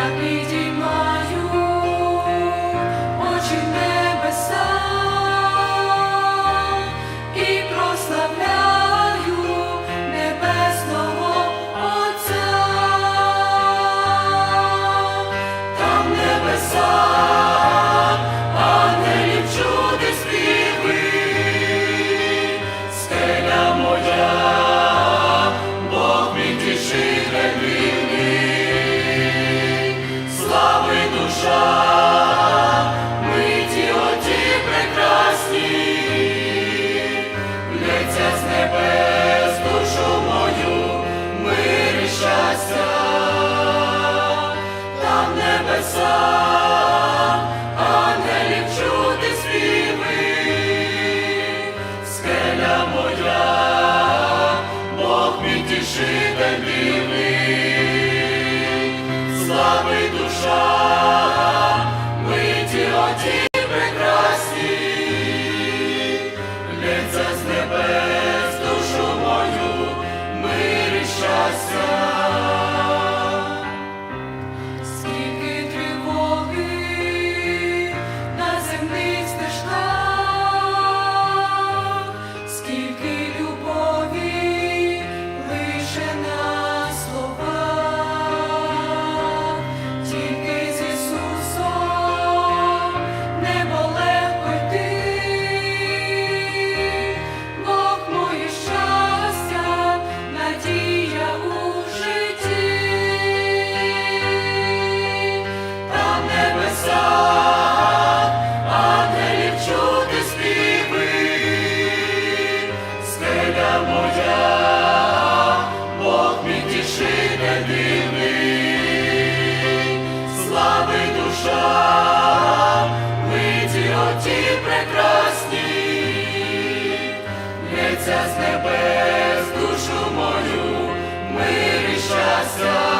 Як відійма. Душа, миті оті прекрасні, лється з небес душу мою, мир і щастя, там небеса, ангелів чути скеля моя, Бог мій тішитель вільний, слави душа, миті Бог мій тішитель вільний, слави душа, миті оті прекрасні, лється з небес душу мою, мир і щастя